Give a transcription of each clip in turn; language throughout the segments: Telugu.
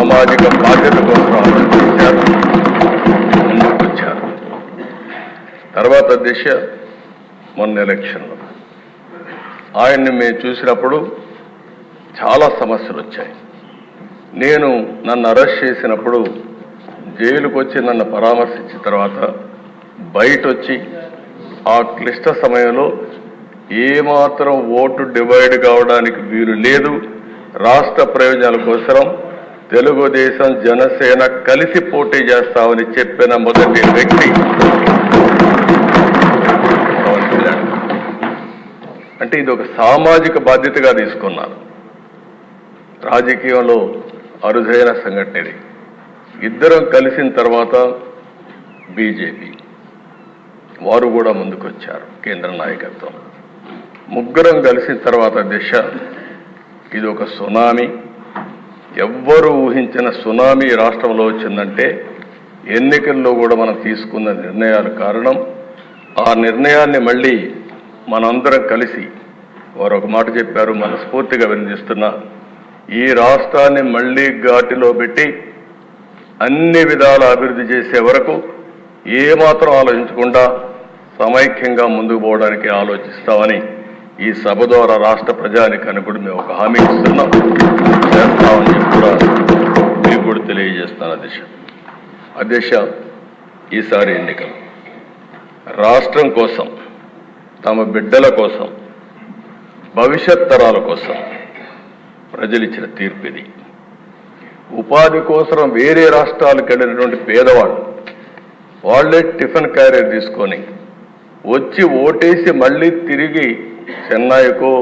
సామాజిక బాధ్యత కోసం ఆలోచించారు ముందుకొచ్చారు తర్వాత దిశ మొన్న ఎలక్షన్లో. ఆయన్ని మేము చూసినప్పుడు చాలా సమస్యలు వచ్చాయి. నేను నన్ను అరెస్ట్ చేసినప్పుడు జైలుకు వచ్చి నన్ను పరామర్శించిన తర్వాత బయట వచ్చి ఆ క్లిష్ట సమయంలో ఏమాత్రం ఓటు డివైడ్ కావడానికి వీలు లేదు. రాష్ట్ర ప్రయోజనాల కోసం తెలుగుదేశం జనసేన కలిసి పోటీ చేస్తామని చెప్పిన మొదటి వ్యక్తి. అంటే ఇది ఒక సామాజిక బాధ్యతగా తీసుకున్నాను రాజకీయంలో అరుదైన సంఘటన ఇది. ఇద్దరం కలిసిన తర్వాత బీజేపీ. వారు కూడా ముందుకొచ్చారు కేంద్ర నాయకత్వం ముగ్గురం కలిసిన తర్వాత దిశ. ఇది ఒక సునామీ. ఎవ్వరు ఊహించిన సునామీ రాష్ట్రంలో వచ్చిందంటే ఎన్నికల్లో కూడా మనం తీసుకున్న నిర్ణయాలు కారణం ఆ నిర్ణయాన్ని మళ్ళీ మనందరం కలిసి వారు ఒక మాట చెప్పారు మనస్ఫూర్తిగా వినిపిస్తున్నా. ఈ రాష్ట్రాన్ని మళ్ళీ ఘాటిలో పెట్టి అన్ని విధాల అభివృద్ధి చేసే వరకు ఏమాత్రం ఆలోచించకుండా సమైక్యంగా ముందుకు పోవడానికి ఆలోచిస్తామని ఈ సభ ద్వారా రాష్ట్ర ప్రజానికి కూడా మేము ఒక హామీ ఇస్తున్నాం. చేస్తామని చెప్పి కూడా మీకు కూడా తెలియజేస్తాను అధ్యక్ష. అధ్యక్ష ఈసారి ఎన్నికలు. రాష్ట్రం కోసం తమ బిడ్డల కోసం భవిష్యత్ తరాల కోసం ప్రజలు ఇచ్చిన తీర్పు ఇది. ఉపాధి కోసం వేరే రాష్ట్రాలకు వెళ్ళినటువంటి పేదవాళ్ళు వాళ్ళే టిఫిన్ క్యారియర్ తీసుకొని వచ్చి ఓటేసి మళ్ళీ తిరిగి చెన్నైకో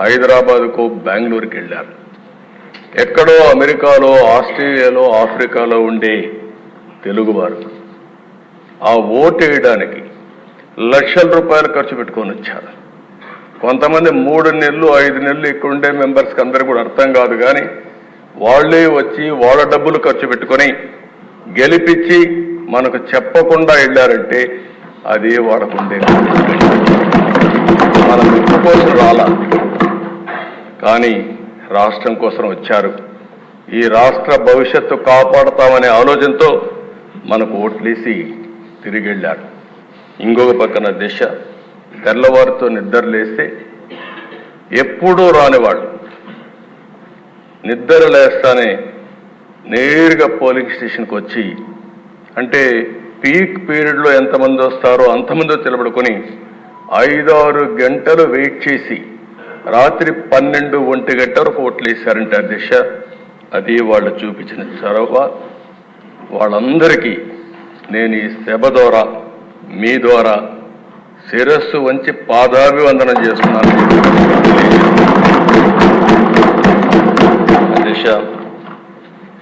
హైదరాబాద్కో బెంగళూరుకి వెళ్ళారు. ఎక్కడో అమెరికాలో ఆస్ట్రేలియాలో ఆఫ్రికాలో ఉండే తెలుగువారు ఆ ఓటు వేయడానికి లక్షల రూపాయలు ఖర్చు పెట్టుకొని వచ్చారు. కొంతమంది మూడు నెలలు ఐదు నెలలు ఇక్కడ ఉండే మెంబర్స్కి అందరూ కూడా అర్థం కాదు కానీ వాళ్ళే వచ్చి వాళ్ళ డబ్బులు ఖర్చు పెట్టుకొని గెలిపించి మనకు చెప్పకుండా వెళ్ళారంటే అది వాడకుండే కోసం రాలా కానీ రాష్ట్రం కోసం వచ్చారు. ఈ రాష్ట్ర భవిష్యత్తు కాపాడతామనే ఆలోచనతో మనకు ఓట్లేసి తిరిగి వెళ్ళారు ఇంకొక పక్కన దిశ తెల్లవారితో నిద్రలేస్తే ఎప్పుడూ రానివాళ్ళు. నిద్ర లేస్తానే నేరుగా పోలింగ్ స్టేషన్కి వచ్చి అంటే పీక్ పీరియడ్లో ఎంతమంది వస్తారో అంతమందో తెలబడుకొని ఐదారు గంటలు వెయిట్ చేసి రాత్రి పన్నెండు ఒంటి గంట వరకు ఓట్లు వేశారంటే అధ్యక్ష అది వాళ్ళు చూపించిన చొరవ. వాళ్ళందరికీ నేను ఈ సభ ద్వారా మీ ద్వారా శిరస్సు వంచి పాదాభివందనం చేస్తున్నాను. అధ్యక్ష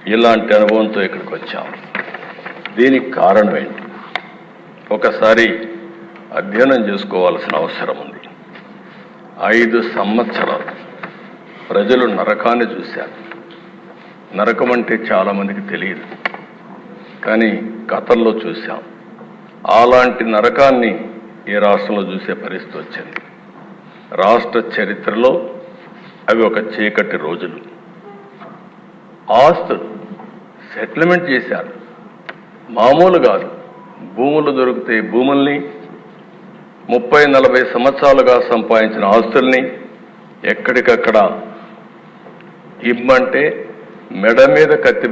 ఇలాంటి అనుభవంతో ఇక్కడికి వచ్చాం. దీనికి కారణం ఏంటి? ఒకసారి అధ్యయనం చేసుకోవాల్సిన అవసరం ఉంది. ఐదు సంవత్సరాలు ప్రజలు నరకాన్ని చూశారు. నరకం అంటే చాలామందికి తెలియదు. కానీ కథల్లో చూశాం. అలాంటి నరకాన్ని ఈ రాష్ట్రంలో చూసే పరిస్థితి వచ్చింది. రాష్ట్ర చరిత్రలో అవి ఒక చీకటి రోజులు. ఆస్తులు సెటిల్మెంట్ చేశారు. మామూలు కాదు. భూములు దొరికితే భూముల్ని ముప్పై నలభై సంవత్సరాలుగా సంపాదించిన ఆస్తుల్ని ఎక్కడికక్కడ ఇమ్మంటే మెడ మీద కత్తి